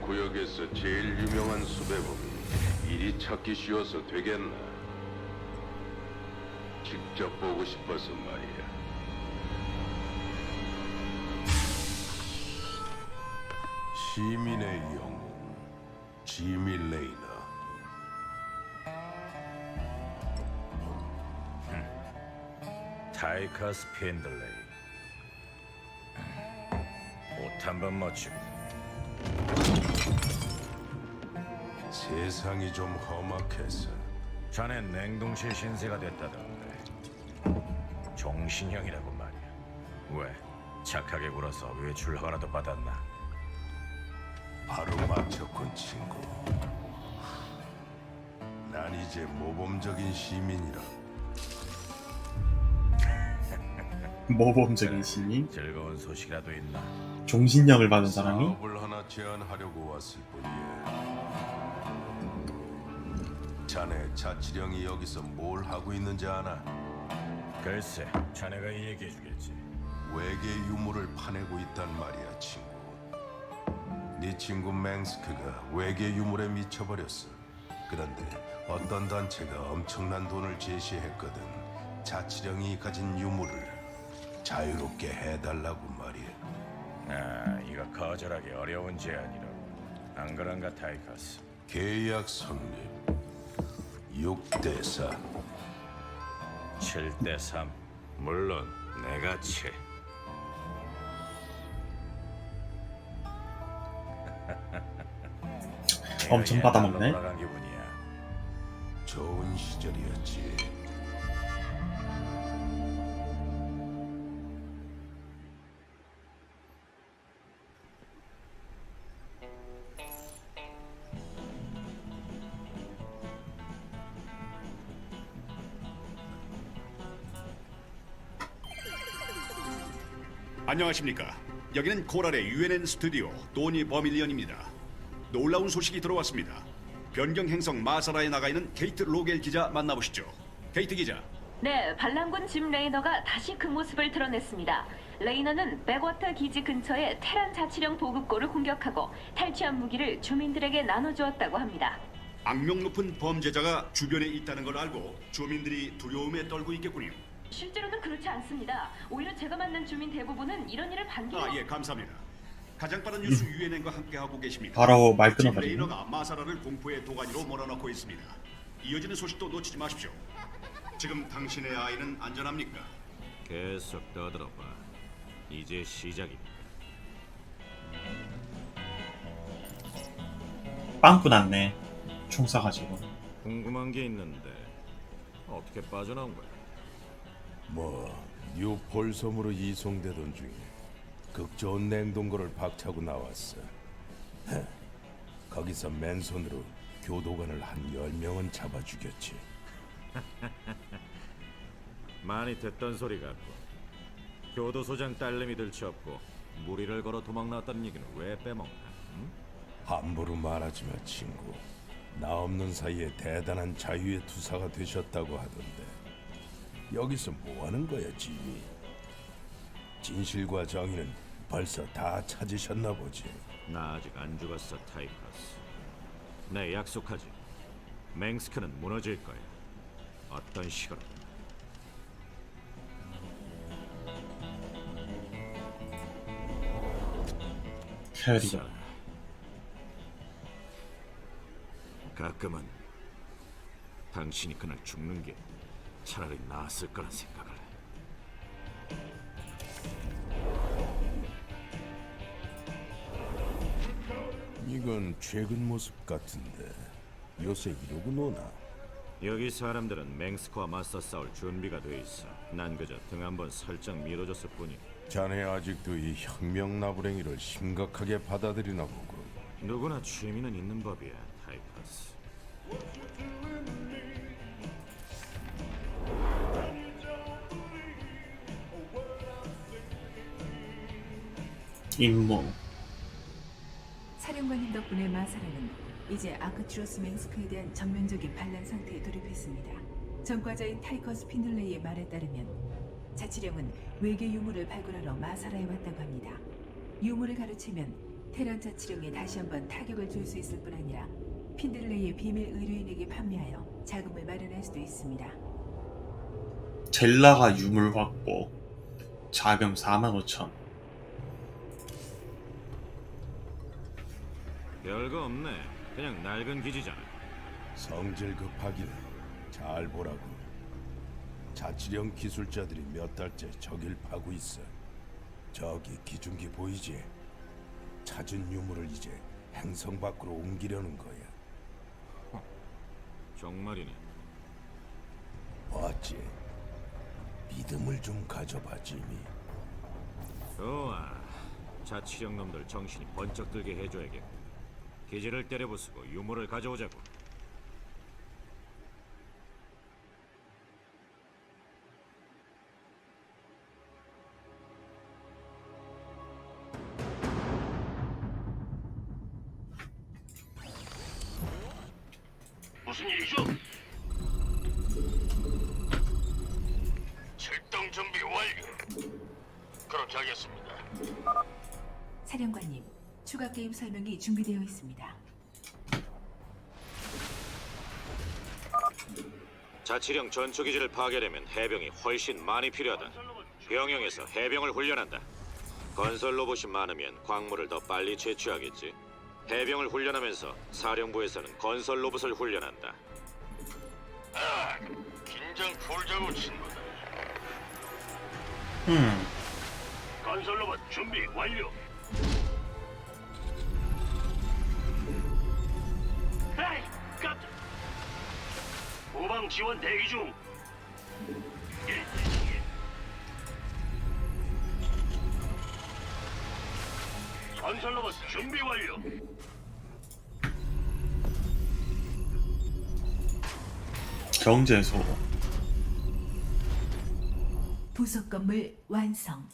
구역에서 제일 유명한 수배범이 이리 찾기 쉬워서 되겠나? 직접 보고 싶어서 말이야. 시민의 영웅 지미 레이너. 타이커스 핀들레이 옷 한번 멋지고 세상이 좀 험악해서. 자네 냉동실 신세가 됐다던데. 종신형이라고 말이야. 왜? 착하게 굴어서 외출 허가라도 받았나? 바로 맞췄군 친구. 난 이제 모범적인 시민이라. 모범적인 시민, 즐거운 소식이라도 있나? 종신형을 받은 사람이? 사업을 하나 제안하려고 왔을 뿐이야. 자네 자치령이 여기서 뭘 하고 있는지 아나? 글쎄 자네가 얘기해 주겠지 외계 유물을 파내고 있단 말이야, 친구. 네 친구 맹스크가 외계 유물에 미쳐버렸어. 그런데 어떤 단체가 엄청난 돈을 제시했거든. 자치령이 가진 유물을 자유롭게 해달라고 말이야. 아 이거 거절하기 어려운 제안이라고 안 그런가 타이커스 계약 성립 6대 4 7대 3 물론 내가 채 엄청 받아먹네. 안녕하십니까. 여기는 코랄의 UNN 스튜디오 도니 버밀리언입니다. 놀라운 소식이 들어왔습니다. 변경 행성 마사라에 나가 있는 케이트 로겔 기자 만나보시죠. 케이트 기자. 네, 반란군 짐 레이너가 다시 그 모습을 드러냈습니다. 레이너는 백워터 기지 근처의 테란 자치령 보급고를 공격하고 탈취한 무기를 주민들에게 나눠주었다고 합니다. 악명 높은 범죄자가 주변에 있다는 걸 알고 주민들이 두려움에 떨고 있겠군요. 실제로는 그렇지 않습니다. 오히려 제가 만난 주민 대부분은 이런 일을 반기로 아, 예, 감사합니다. 가장 빠른 뉴스 UNN과 함께하고 계십니다. 바로 말짐 끊어버리네. 레이너가 마사라를 공포의 도가니로 몰아넣고 있습니다. 이어지는 소식도 놓치지 마십시오. 지금 당신의 아이는 안전합니까? 계속 떠들어봐. 이제 시작이다. 빵꾸 났네. 총 쏴가지고. 궁금한 게 있는데 어떻게 빠져나온 거야? 뭐 뉴폴 섬으로 이송되던 중에 극 좋은 냉동고를 박차고 나왔어. 헤, 거기서 맨손으로 교도관을 한 열명은 잡아 죽였지. 많이 듣던 소리 같고 교도소장 딸내미들 쳤고 무리를 걸어 도망 나왔다는 얘기는 왜 빼먹나? 응? 함부로 말하지 마, 친구. 나 없는 사이에 대단한 자유의 투사가 되셨다고 하던데. 여기서 뭐 하는 거야, 지미? 진실과 정의는 벌써 다 찾으셨나 보지. 나 아직 안 죽었어, 타이커스. 내 약속하지. 맹스크는 무너질 거야. 어떤 식으로? 헤어리고. 자, 가끔은 당신이 그날 죽는 게 차라리 나았을 거란 생각을 해. 이건 최근 모습 같은데 요새 이러고 노나? 여기 사람들은 맹스크와 맞서 싸울 준비가 돼 있어. 난 그저 등 한번 살짝 밀어줬을 뿐이야. 자네 아직도 이 혁명 나부랭이를 심각하게 받아들이나 보군. 누구나 취미는 있는 법이야, 타이커스. 임무. 사령관님 덕분에 마사라는 이제 아크트로스 맹스크에 대한 전면적인 반란 상태에 돌입했습니다. 전과자인 타이커스 피늘레이의 말에 따르면 자치령은 외계 유물을 발굴하러 마사라에 왔다고 합니다. 유물을 가로채면 테란 자치령에 다시 한번 타격을 줄 수 있을 뿐 아니라 핀들레이의 비밀 의뢰인에게 판매하여 자금을 마련할 수도 있습니다. 젤라가 유물 확보. 자금 45,000. 별거 없네. 그냥 낡은 기지잖아. 성질 급하기는 잘 보라고. 자치령 기술자들이 몇 달째 저길 파고 있어. 저기 기중기 보이지? 찾은 유물을 이제 행성 밖으로 옮기려는 거야. 정말이네. 왔지? 믿음을 좀 가져봐, 지미. 좋아. 자치령 놈들 정신이 번쩍 들게 해줘야겠고. 기지를 때려부수고 유물을 가져오자고. 무슨 일이죠? 출동 준비 완료. 그렇게 하겠습니다. 사령관님, 추가 게임 설명이 준비되어 있습니다. 자치령 전초기지를 파괴되면 해병이 훨씬 많이 필요하다. 병영에서 해병을 훈련한다. 건설 로봇이 많으면 광물을 더 빨리 채취하겠지. 해병을 훈련하면서 사령부에서는 건설 로봇을 훈련한다. 아, 긴장 풀자고 친구들. 음, 건설 로봇 준비 완료. 후방 지원 대기 중. 예, 예. 건설로봇 준비 완료. 경제소. 부속 건물 완성.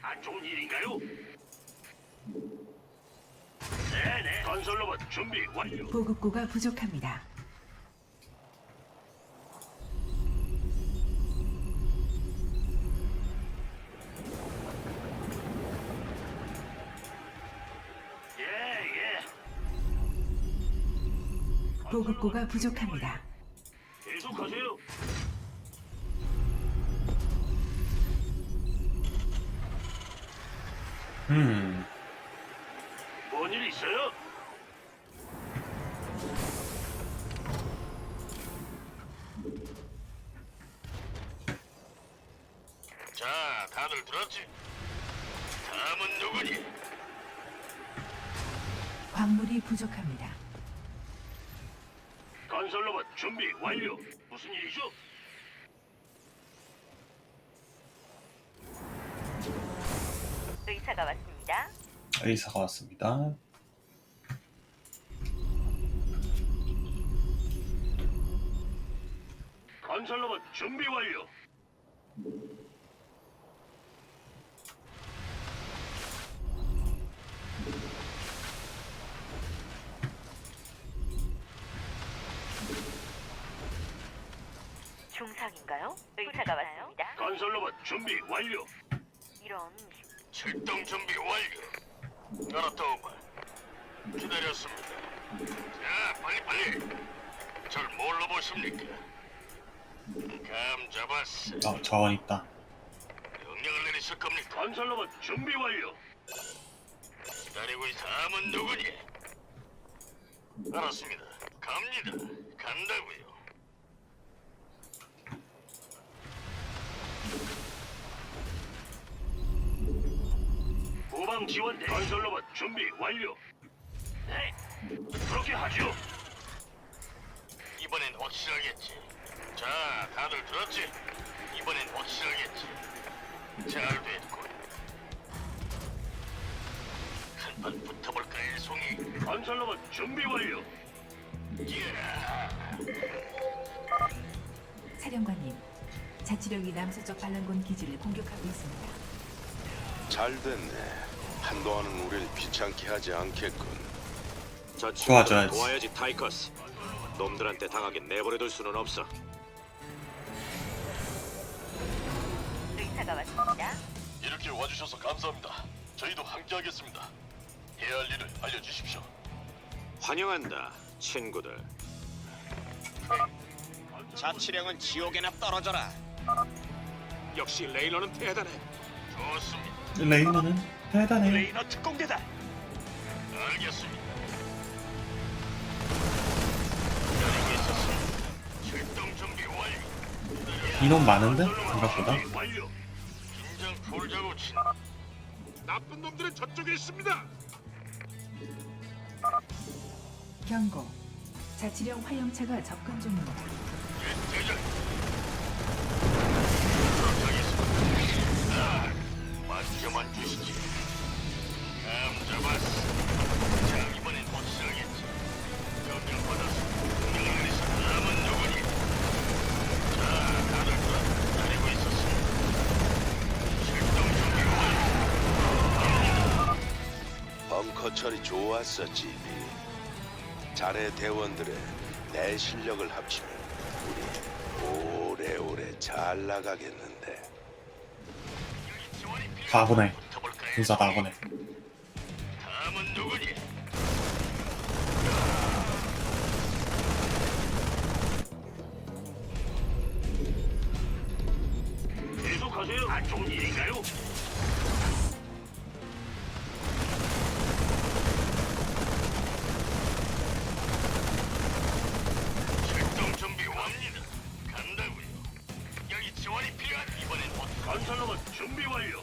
안 좋은 일인가요? 네네. 건설로봇 준비 완료. 보급고가 부족합니다. 보급고가 부족합니다. 계속하세요. 음, 뭔일 있어요? 자, 다들 들었지? 다음은 누구니? 광물이 부족합니다. 건설 로봇 준비 완료. 무슨 일이죠? 의사가 왔습니다. 의사가 왔습니다. 건설 로봇 준비 완료. 준비 완료. 이런 출동 준비 완료. 알았다오마. 기다렸습니다. 자, 빨리 빨리. 절 뭘로 보십니까? 감 잡았어. 아, 자원 있다. 명령을 내리실 겁니까? 건설로봇 준비 완료. 기다리고 있어. 다음은 누구니? 알았습니다. 갑니다. 간다고요. 후방 지원 대 건설 로봇 준비 완료. 네, 그렇게 하죠. 이번엔 확실하겠지. 자, 다들 들었지? 이번엔 확실하겠지. 잘 됐군. 한판 붙어볼까, 일송이? 건설 로봇 준비 완료. 예. 사령관님, 자치령이 남서쪽 반란군 기지를 공격하고 있습니다. 잘 됐네. 한동안은 우릴 귀찮게 하지 않겠군. 저 도와줘야지. 친구들 도와야지 타이커스. 놈들한테 당하긴 내버려둘 수는 없어. 의사가 왔습니다. 이렇게 와주셔서 감사합니다. 저희도 함께하겠습니다. 해야 할 일을 알려주십시오. 환영한다, 친구들. 자치령은 지옥에나 떨어져라. 역시 레이너는 대단해. 좋습니다. 레이너는 대단해. 레이너 특공대다. 알겠습니다. 있었습니다. 출동 준비 완료. 인원 많은데 생각보다. 준비 완료. 긴장 풀자고 친. 나쁜 놈들은 저쪽에 있습니다. 경고. 자치령 화염차가 접근 중입니다. 예, 대장. 그렇겠습니다. 아, 맡겨만 주시지. 벙커 처리 좋았어, 지비. 자네 대원들의 내 실력을 합치면 우리 오래오래 잘 나가겠는데. 바보네. 군사 바보네. 안 좋은 일인가요? 출동 준비 완료. 간다고요. 여기 지원이 필요한 이번엔 못. 건설로봇 준비 완료.